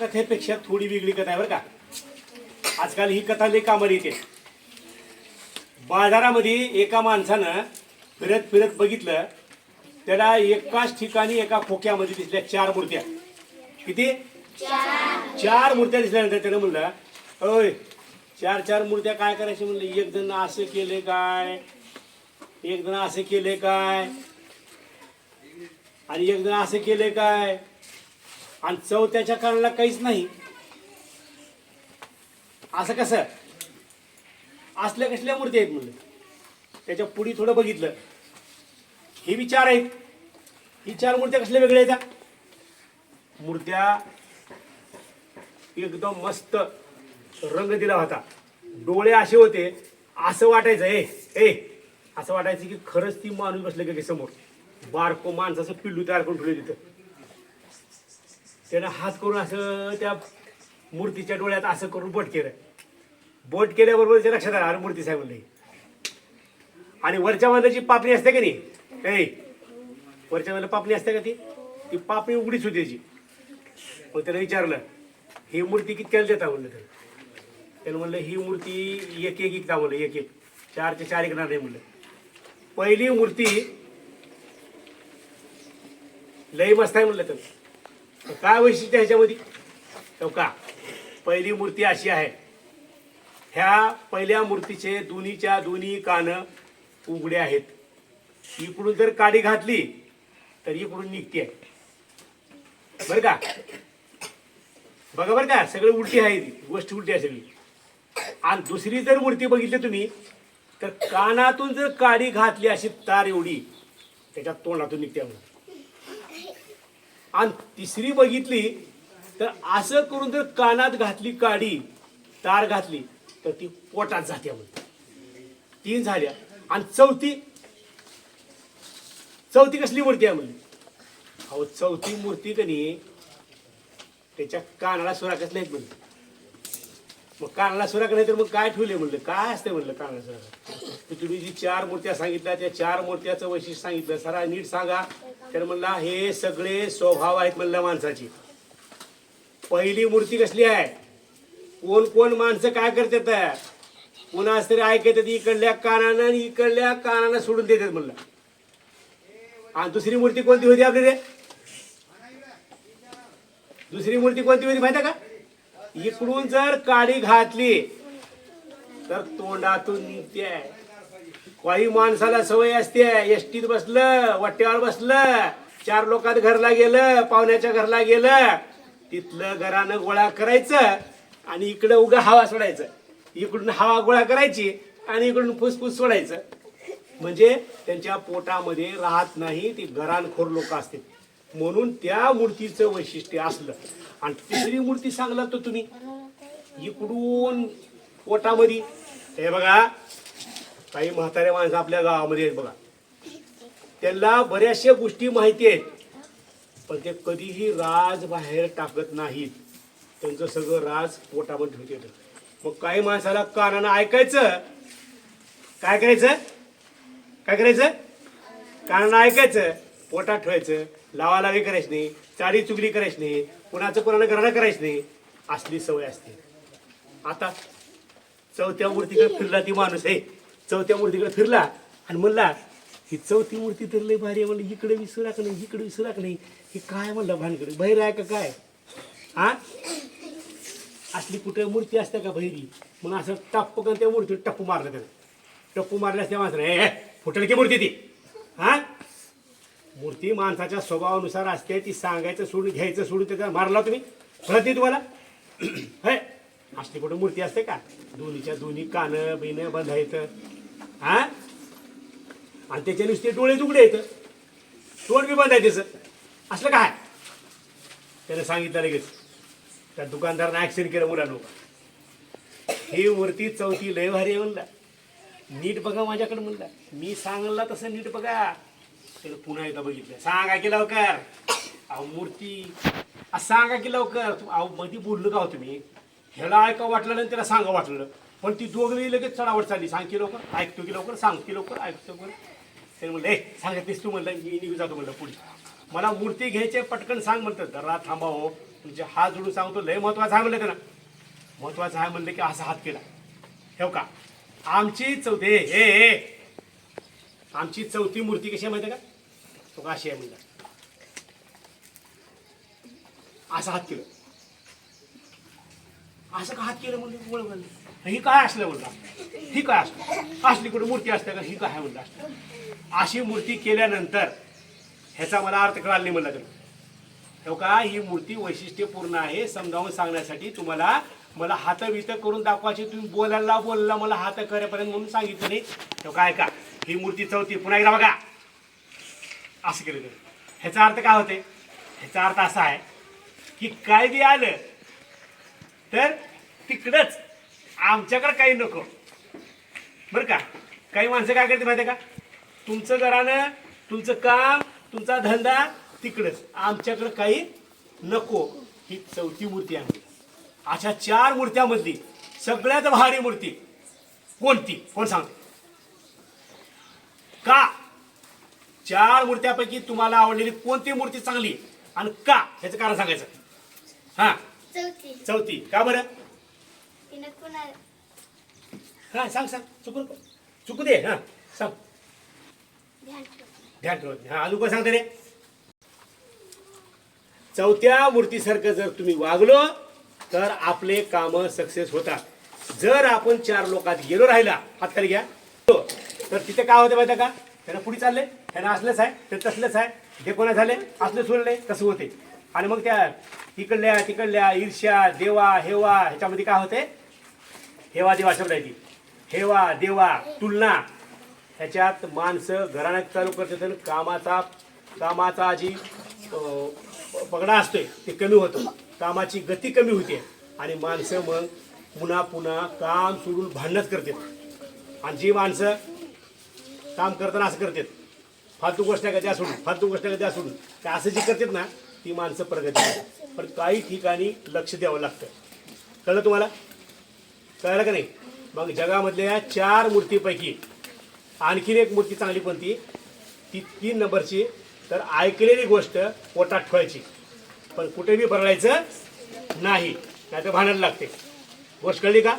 कथेपेक्षा थोडी वेगळी कथा आहे बरं का? आजकाल ही कथा लई कामाला येते. बाजारामध्ये एका माणसानं फिरत फिरत बघितलं त्याला एकाच ठिकाणी एका खोक्यामध्ये दिसल्या चार मूर्त्या. किती? चार मूर्त्या दिसल्यानंतर त्यानं म्हणलं अय चार चार मूर्त्या काय करायची? म्हणलं एक जण असं केले काय? एक जण असं केले काय? आणि एक जण असं केले काय? आणि चव त्याच्या कानाला काहीच नाही. असं कसं? असल्या कसल्या मूर्ती आहेत म्हणलं? त्याच्या पुढे थोडं बघितलं. हे विचार आहेत. ही चार मूर्त्या कसल्या वेगळ्या आहेत? मूर्त्या एकदम मस्त रंग दिला होता. डोळे असे होते. असं वाटायचं ए ए. असं वाटायचं की खरंच ती माणूस बसलं की समोर. बारको माणसाचं पिल्लू तयार करून ठेवलं तिथं. त्यानं हात करून असं त्या मूर्तीच्या डोळ्यात असं करून बोट केलं. बोट केल्याबरोबर त्याच्या लक्षात आलं अरे मूर्ती साहेब म्हणलं. ही. आणि वरच्या बांधाची पापणी असते का नाही? वरच्या बांधा पापणी असते का ती? ती पापणी उघडीच होती त्याची. मग त्यानं विचारलं ही मूर्ती कितक्याला देता? म्हणलं त्यानं. त्यानं म्हणलं ही मूर्ती एक एक इकता म्हणलं एक एक चार ते चार एकणार नाही म्हणलं. पहिली मूर्ती लई मस्त आहे म्हणलं तर काय वैशिष्ट्य ह्याच्यामध्ये? तो का पहिली मूर्ती अशी आहे. ह्या पहिल्या मूर्तीचे दोन्हीच्या दोन्ही कान उघडे आहेत. इकडून जर काडी घातली तर इकडून निघते बरं का? बघा बरं का सगळं उलटी आहे ती गोष्ट उलटी आहे सगळी. आणि दुसरी जर मूर्ती बघितली तुम्ही तर कानातून जर काडी घातली अशी तार एवढी त्याच्या तोंडातून निघते म्हणून. आणि तिसरी बघितली तर असं करून जर कानात घातली काडी तार घातली तर ती पोटात जाते म्हणते तीन झाल्या. आणि चौथी चौथी कसली मूर्ती आहे म्हणली? अहो चौथी मूर्ती कनी त्याच्या कानाला सुराकच नाहीत म्हणलं. मग कानाला सुराक नाही तर मग काय ठेवले म्हणलं? काय असते म्हणलं कांगला सुराक तुम्ही जी चार मूर्त्या सांगितल्या त्या चार मूर्त्याचं वैशिष्ट्य सांगितलं. सरा नीट सांगा. तर म्हणला हे सगळे स्वभाव आहेत म्हणलं माणसाची. पहिली मूर्ती कसली आहे? कोण कोण माणसं काय करतात? पुन्हा तरी ऐकतात इकडल्या कानानं आणि इकडल्या कानानं सोडून देतात म्हणलं. आणि दुसरी मूर्ती कोणती होती आपली रे दुसरी मूर्ती कोणती होती माहिती का? इकडून जर काडी घातली तर तोंडातून निघते काही माणसाला सवय असते एसटीत बसलं वट्ट्यावर बसलं चार लोकात घरला गेलं पाहुण्याच्या घरला गेलं तिथलं घरानं गोळा करायचं आणि इकडं उगा हवा सोडायचं. इकडून हवा गोळा करायची आणि इकडून फुसफुस सोडायचं. म्हणजे त्यांच्या पोटामध्ये राहत नाही ती घराणखोर लोक असतील. म्हणून त्या मूर्तीचं वैशिष्ट्य असलं. आणि तिसरी मूर्ती सांगला तर तुम्ही इकडून पोटामध्ये हे बघा काही म्हातारे माणसं आपल्या गावामध्ये आहेत बघा. त्यांना बऱ्याचशा गोष्टी माहिती आहेत पण ते कधीही राज बाहेर टाकत नाहीत. त्यांचं सगळं राज पोटामध्ये ठेवते मग काही माणसाला कानानं ऐकायचं? काय करायचं? काय करायचं? कानानं ऐकायचं? पोटात ठेवायचं? लावालावी करायची नाही चाडी चुगली करायची नाही कुणाचं कुणाला घराणं करायचं नाही असली सवय असते. आता चौथ्या मूर्तीकडे फिरला ती माणूस आहे चौथ्या मूर्तीकडे फिरला आणि म्हणला ही चौथी मूर्ती तर लय भारी आहे. म्हणलं इकडे विसराक नाही इकडे विसराक नाही. हे काय म्हणलं भानकडे बहिर आहे का काय? हा असली कुठे मूर्ती असते का बहिरी? मग असं टप्प का त्या मूर्ती टप्पू मारलं त्यानं. टप्पू मारल्यास त्या माणसाने फुटल की मूर्ती ती. हा मूर्ती माणसाच्या स्वभावानुसार असते ती सांगायचं सोडून घ्यायचं सोडून त्याचा मारला तुम्ही कळते तुम्हाला? हे असली कुठं मूर्ती असते का? दोन्हीच्या दोन्ही कानं बिनं बंधायचं हा? आणि त्याच्या नुसते डोळे तुकडे येतं तोंड बी बंधायचं असलं काय? त्यानं सांगितलं लगेच. त्या दुकानदारानं ॲक्सिडेंट केलं मुलांनो ही मूर्ती चौथी लय भारी आहे म्हणला. नीट बघा माझ्याकडे म्हणला. मी सांगला तसं नीट बघा. त्याला पुन्हा एकदा बघितलं. सांगा की लवकर. अहो मूर्ती. आ, सांगा की लवकर. तू- अहो मध्ये बोललो का हो तुम्ही? ह्याला ऐका वाटलं नाही त्याला सांगा वाटलं. पण ती दोघी लगेच चढावट चालली. सांग की लवकर. ऐकतो की लवकर. सांग की लवकर. ऐकतो की त्याने म्हणलं ए सांगतेस तू म्हणलं. मी निघू जातो म्हणलं पुढे. मला मूर्ती घ्यायची पटकन सांग म्हणतं जरा थांबा हो. तुमचे हात जोडून सांगतो. लय महत्वाचं आहे म्हणलं त्यांना महत्वाचं आहे म्हणलं की असा हात केला. ठेव का आमची चौथी हे हे. आमची चौथी मूर्ती कशी आहे माहिती आहे का? तो अशी आहे म्हणलं. असं हात केलं. असं का हात केलं म्हणलं? ओळख म्हणलं ही काय असलं म्हणलं? ही काय असलं? असली कुठं मूर्ती असते का? ही काय आहे म्हणलं असलं? अशी मूर्ती केल्यानंतर ह्याचा मला अर्थ कळाला नाही म्हणलं त्यानं हो का? ही मूर्ती वैशिष्ट्यपूर्ण आहे. समजावून सांगण्यासाठी तुम्हाला मला हात वित करून दाखवायची. तुम्ही बोलायला बोलला मला हात करेपर्यंत म्हणून सांगितलं नाही. हो काय का ही मूर्ती चौथी. पुन्हा एकदा बघा. असं केलं तर ह्याचा अर्थ काय होते ह्याचा अर्थ असा आहे की काय बी आलं तर तिकडंच आमच्याकडं काही नको. बरं का? काही माणसं काय करते माहिती आहे का? तुमचं घरानं तुमचं काम तुमचा धंदा तिकडंच. आमच्याकडं काही नको. ही चौथी मूर्ती आहे. अशा चार मूर्त्यामधली सगळ्यात भारी मूर्ती कोणती? कोण सांगते का? चार मूर्त्यापैकी तुम्हाला आवडलेली कोणती मूर्ती चांगली? आणि का? ह्याचं कारण सांगायचं. हा? चौथी. चौथी. का बरं? तिनं हा सांग सांग. चुकून चुकू दे. हा सांग. ध्यान. ध्यान ठेवत नाही हा अजून कोण सांगते रे? चौथ्या मूर्तीसारखं जर तुम्ही वागलो तर आपले काम सक्सेस होतात. जर आपण चार लोकात गेलो राहिला हात खाली घ्या. हो, तर तिथे काय होते माहिती का? त्यांना पुढे चालले त्यांना असलंच आहे ते तसलंच आहे जे कोणा झाले? असले सोडले तसं होते. आणि मग त्या तिकडल्या तिकडल्या ईर्ष्या देवा हेवा ह्याच्यामध्ये काय होते? हेवा देवा शब्द आहे ती. हेवा देवा तुलना. ह्याच्यात माणसं घराण्यात चालू करतात तर कामाचा कामाचा जी पगडा असतोय ते कमी होतं. कामाची गती कमी होते. आणि माणसं मग पुन्हा पुन्हा काम सोडून भांडणच करतात. आणि जी माणसं काम करताना असं करतात. फालतू गोष्ट का द्या सोडून फालतू गोष्ट का द्या सोडून. ते असं जी करतात ना ती माणसं प्रगती पण काही ठिकाणी लक्ष द्यावं लागतं. कळलं तुम्हाला? कळलं का नाही? मग जगामधल्या चार मूर्तीपैकी आणखीन एक मूर्ती चांगली कोणती? ती तीन नंबरची. तर ऐकलेली गोष्ट पोटात ठेवायची. पण कुठे बी भरवायचं नाही. नाही तर भांडायला लागते. गोष्ट कळली का?